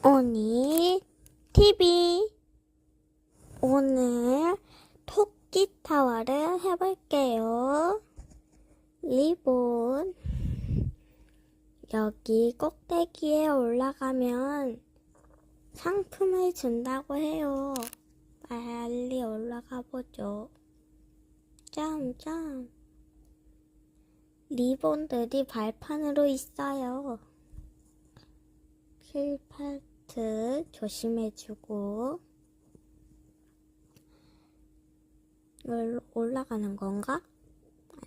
언니 TV 오늘 토끼 타워를 해볼게요. 리본 여기 꼭대기에 올라가면 상품을 준다고 해요. 빨리 올라가 보죠. 짬짬 리본들이 발판으로 있어요. 7, 8, 벨트 조심해주고 올라가는 건가?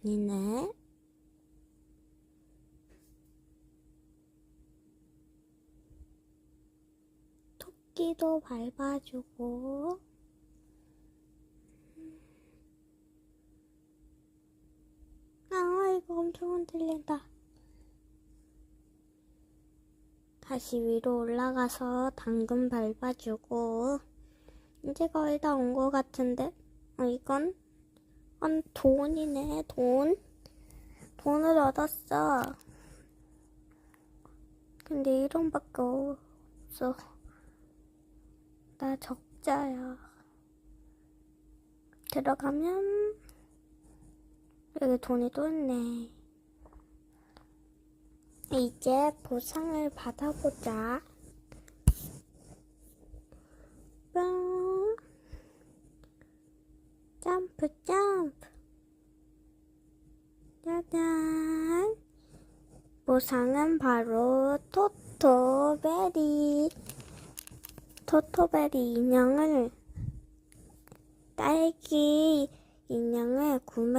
아니네. 토끼도 밟아주고 음. 아 이거 엄청 흔들린다. 다시 위로 올라가서 당근 밟아주고. 이제 거의 다 온 것 같은데? 어, 이건 한 돈이네 돈. 돈을 얻었어. 근데 1원밖에 없어. 나 적자야. 들어가면 여기 돈이 또 있네 이제 보상을 받아보자. 뿅. 점프, 점프. 짜잔. 보상은 바로 토토베리. 토토베리 인형을, 딸기 인형을 구매